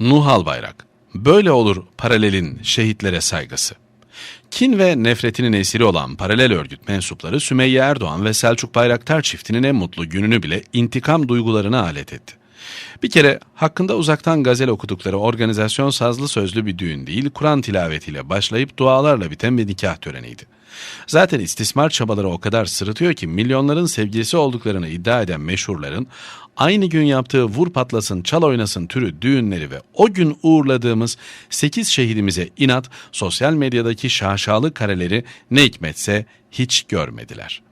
Nuh Albayrak, böyle olur paralelin şehitlere saygısı. Kin ve nefretinin esiri olan paralel örgüt mensupları Sümeyye Erdoğan ve Selçuk Bayraktar çiftinin en mutlu gününü bile intikam duygularına alet etti. Bir kere hakkında uzaktan gazel okudukları organizasyon sazlı sözlü bir düğün değil, Kur'an tilavetiyle başlayıp dualarla biten bir nikah töreniydi. Zaten istismar çabaları o kadar sırıtıyor ki milyonların sevgilisi olduklarını iddia eden meşhurların aynı gün yaptığı vur patlasın çal oynasın türü düğünleri ve o gün uğurladığımız 8 şehidimize inat sosyal medyadaki şaşalı kareleri ne hikmetse hiç görmediler.''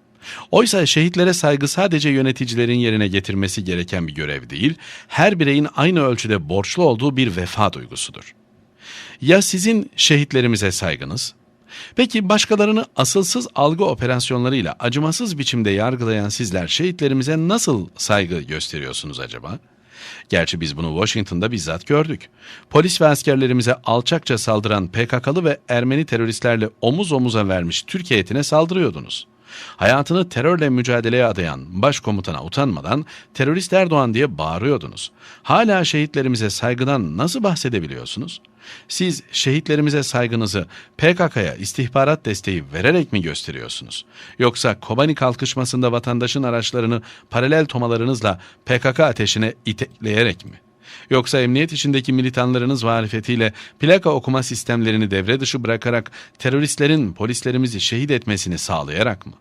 Oysa şehitlere saygı sadece yöneticilerin yerine getirmesi gereken bir görev değil, her bireyin aynı ölçüde borçlu olduğu bir vefa duygusudur. Ya sizin şehitlerimize saygınız? Peki başkalarını asılsız algı operasyonlarıyla acımasız biçimde yargılayan sizler şehitlerimize nasıl saygı gösteriyorsunuz acaba? Gerçi biz bunu Washington'da bizzat gördük. Polis ve askerlerimize alçakça saldıran PKK'lı ve Ermeni teröristlerle omuz omuza vermiş Türkiye etine saldırıyordunuz. Hayatını terörle mücadeleye adayan başkomutana utanmadan terörist Erdoğan diye bağırıyordunuz. Hala şehitlerimize saygıdan nasıl bahsedebiliyorsunuz? Siz şehitlerimize saygınızı PKK'ya istihbarat desteği vererek mi gösteriyorsunuz? Yoksa Kobani kalkışmasında vatandaşın araçlarını paralel tomalarınızla PKK ateşine itekleyerek mi? Yoksa emniyet içindeki militanlarınız marifetiyle plaka okuma sistemlerini devre dışı bırakarak teröristlerin polislerimizi şehit etmesini sağlayarak mı?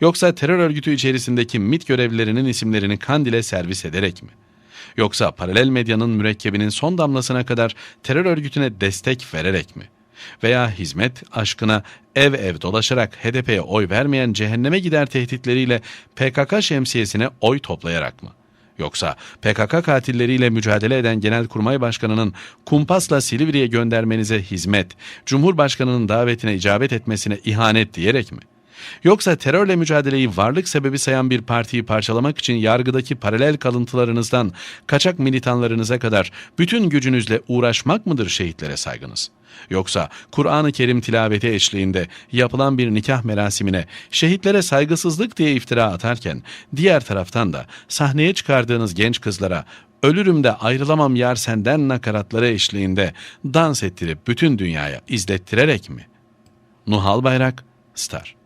Yoksa terör örgütü içerisindeki MIT görevlilerinin isimlerini Kandil'e servis ederek mi? Yoksa paralel medyanın mürekkebinin son damlasına kadar terör örgütüne destek vererek mi? Veya hizmet aşkına ev ev dolaşarak HDP'ye oy vermeyen cehenneme gider tehditleriyle PKK şemsiyesine oy toplayarak mı? Yoksa PKK katilleriyle mücadele eden Genelkurmay Başkanı'nın kumpasla Silivri'ye göndermenize hizmet, Cumhurbaşkanı'nın davetine icabet etmesine ihanet diyerek mi? Yoksa terörle mücadeleyi varlık sebebi sayan bir partiyi parçalamak için yargıdaki paralel kalıntılarınızdan kaçak militanlarınıza kadar bütün gücünüzle uğraşmak mıdır şehitlere saygınız? Yoksa Kur'an-ı Kerim tilaveti eşliğinde yapılan bir nikah merasimine şehitlere saygısızlık diye iftira atarken diğer taraftan da sahneye çıkardığınız genç kızlara ölürüm de ayrılamam yar senden nakaratları eşliğinde dans ettirip bütün dünyaya izlettirerek mi? Nuhal Bayrak, Star